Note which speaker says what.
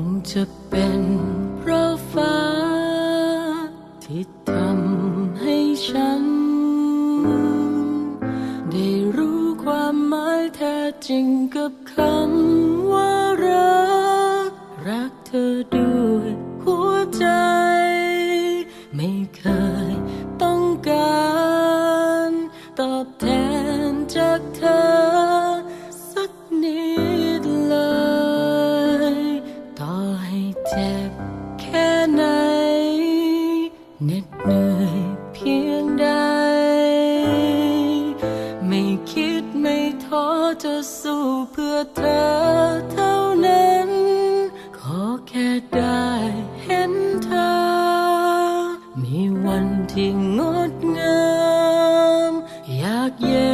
Speaker 1: งจะเป็นเพราะฟ้า ที่ทำให้ฉัน ได้รู้ความหมายแท้จริงกับคำว่ารัก รักเธอด้วยหัวใจ ไม่เคยต้องการตอบ ตราเท่านั้น ขอแค่ได้เห็นเธอ มีวันที่งดงาม อยากเย็น